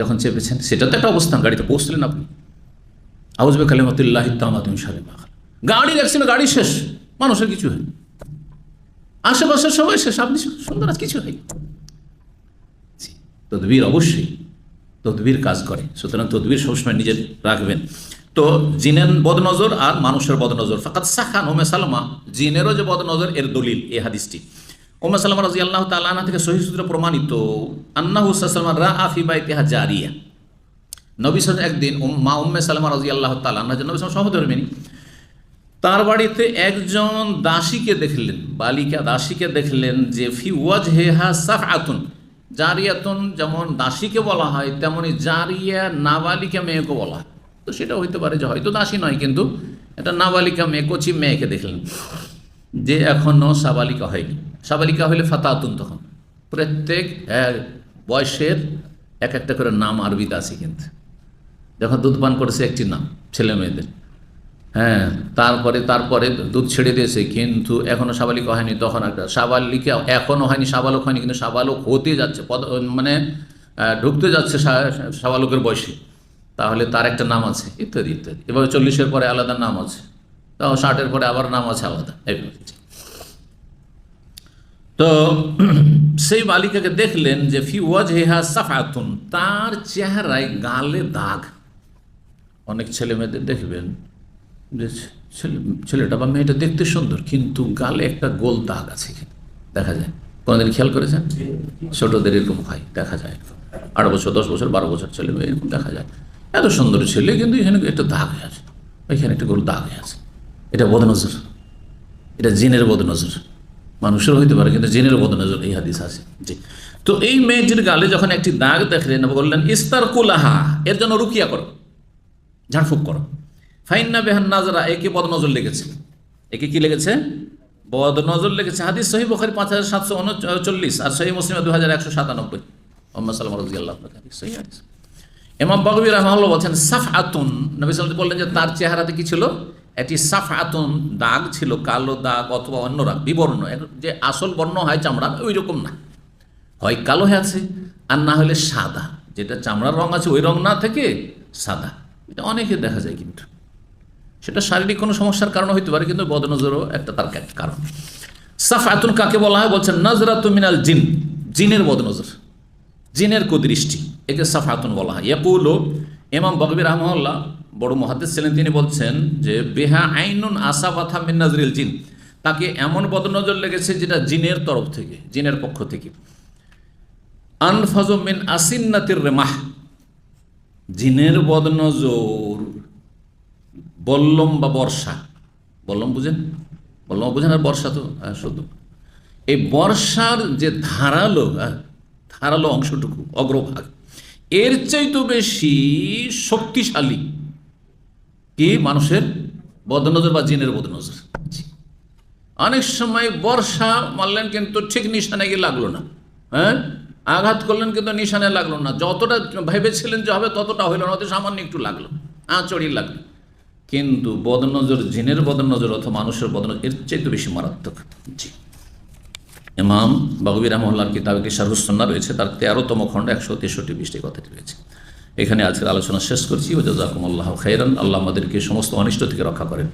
যখন চেপেছেন, সেটা তো একটা অবস্থান। গাড়িতে পৌঁছলেন আপনি। আউজবে কালিমতুল্লাহ তামাতুম সালে গাড়ির অ্যাক্সিডেন্ট গাড়ি শেষ। মানুষের কিছু হয় আশেপাশের সবাই শেষ। আপনি সুন্দর আজ কিছু হয় তদবির অবশ্যই। তদবির কাজ করে। সুতরাং তদবির সবসময় নিজের রাখবেন। তো জিনের বদনজর আর মানুষের বদনজর। ফাকাত সাখান ওমে সালমা, জিনেরও যে বদনজর, এর দলিল এ হাদিসটি। ওমে সালমা রাজি আল্লাহ তাল্লাহ থেকে সহি সূত্রে প্রমাণিত আন্না হুসালমান রা আফি বাইতেহা জারিয়া। নবী সাল একদিন মা উম্মে সালমা রাজি আল্লাহ তাল্লাহ নবী সাল সহধর্মিনী তার বাড়িতে একজন দাসীকে দেখলেন, বালিকা দাসীকে দেখলেন যে, ফি ওয়াজ হেহা সাফ আতুন জারিয়াতুন যেমন দাসীকে বলা হয়, তেমনি জারিয়া নাবালিকা মেয়েকে বলা হয়। তো সেটা হইতে পারে যে হয়তো দাসী নয়, কিন্তু এটা নাবালিকা মেয়ে, কচি মেয়েকে দেখলেন, যে এখনও সাবালিকা হয়নি। সাবালিকা হলে ফাতাতুন তখন। প্রত্যেক হ্যাঁ, বয়সের এক একটা করে নাম আরবিতে আছে কিন্তু। যখন দুধ পান করেছে একটি নাম ছেলে মেয়েদের। হ্যাঁ তারপরে তারপরে দুধ ছেড়ে দিয়েছে কিন্তু এখনও সাবালিকা হয়নি তখন একটা সাবালিকা এখনও হয়নি সাবালক হয়নি কিন্তু সাবালক হতে যাচ্ছে পদ মানে ঢুকতে যাচ্ছে সাবালকের বয়সে। তাহলে তার একটা নাম আছে ইত্যাদি ইত্যাদি। এভাবে চল্লিশের পরে আলাদা নাম আছে তাও ষাটের পরে আবার নাম আছে আলাদা এইভাবে। তো সেই বালিকাকে দেখলেন যে ফি ওয়াজ হেহা সাফাতুন তার চেহারায় গালে দাগ। অনেক ছেলে মেয়েদের দেখবেন যে ছেলে ছেলেটা বা মেয়েটা দেখতে সুন্দর কিন্তু গালে একটা গোল দাগ আছে এখানে। দেখা যায়। কোনোদিন খেয়াল করেছেন? ছোটদের এরকম হয় দেখা যায় আট বছর দশ বছর বারো বছর ছেলে মেয়ে এরকম দেখা যায়। এত সুন্দর ছেলে কিন্তু এখানে একটা দাগ হয়ে আছে। এখানে একটা গোল দাগ হয়ে আছে। এটা বদনজর। এটা জিনের বদনজর। মানুষের হইতে পারে, কিন্তু জিনের বদনজর এই হাদিস আছে। জি। তো এই মেয়েটির গালে যখন একটি দাগ দেখলেন বললেন, ইস্তার কুলাহা এর জন্য রুকিয়া করো, ঝাড়ফুঁক করো। ফাইন্না বেহান নাজরা, একে বদনজর লেগেছে। একে কি লেগেছে? বদনজর লেগেছে। হাদিস সহি বখারি পাঁচ হাজার সাতশো উনচল্লিশ আর সহি মুসলিম দু হাজার একশো সাতানব্বই। মোহাম্মদ সাল্লাম রাজি আল্লাহ সহি এমাম বাগবী রহমাল্লাহ বলছেন সাফ আতুন নবী সাল্লাম বললেন যে, তার চেহারাতে কি ছিল? একটি সাফ আতুন দাগ ছিল, কালো দাগ অথবা অন্য রাগ বিবর্ণ। যে আসল বর্ণ হয় চামড়া ওই রকম না। হয় কালো হয়ে আছে, আর না হলে সাদা। যেটা চামড়ার রং আছে, ওই রং না থেকে সাদা। এটা অনেকে দেখা যায় কিন্তু। সেটা শারীরিক কোনো সমস্যার কারণে হইতে পারে, কিন্তু বদনজরও একটা তার কারণ। সাফাতুন কাকে বলা হয়? বলছেন, নজরাতু মিনাল জিন। জিনের বদনজর। জিনের কুদৃষ্টি। একে সাফাতুন বলা হয়। ইয়াকুলো ইমাম বকবির রহমল্লাহ বড় মহাদেশ ছিলেন, তিনি বলছেন যে, বেহা আইনুন আসাফাথা মিন নাজরিল জিন। তাকে এমন বদনজর লেগেছে যেটা জিনের তরফ থেকে, জিনের পক্ষ থেকে। আনফাজ মিন আসিন্নাতির রেমাহ। জিনের বদনজর, বল্লম বা বর্ষা। বল্লম বুঝেন? বল্লম বুঝেন আর বর্ষা তো শুধু এই বর্ষার যে ধারালো ধারালো অংশটুকু, অগ্রভাগ, এর চাইতে বেশি শক্তিশালী কি? মানুষের বদনজর বা জিনের বদনজর। অনেক সময় বর্ষা মারলেন কিন্তু ঠিক নিশানে গিয়ে লাগল না। হ্যাঁ? আঘাত করলেন কিন্তু নিশানে লাগল না। যতটা ভেবেছিলেন যে হবে ততটা হইল না সামান্য একটু লাগল। আঁচড়ি লাগল। কিন্তু বদনজর, জিনের বদনজর অথবা মানুষের বদনজর, এর চাইতে বেশি মারাত্মক। জি। ইমাম বাবুবি রহমল্লার কিতাবে কি শারহুসন্না রয়েছে? তার তেরোতম খণ্ড একশো তেষট্টি বিশটি কথাটি রয়েছে। এখানে আজকের আলোচনা শেষ করছি। ও জাজাকুম আল্লাহ খাইরান। আল্লাহ আমাদেরকে সমস্ত অনিষ্ট থেকে রক্ষা করেন।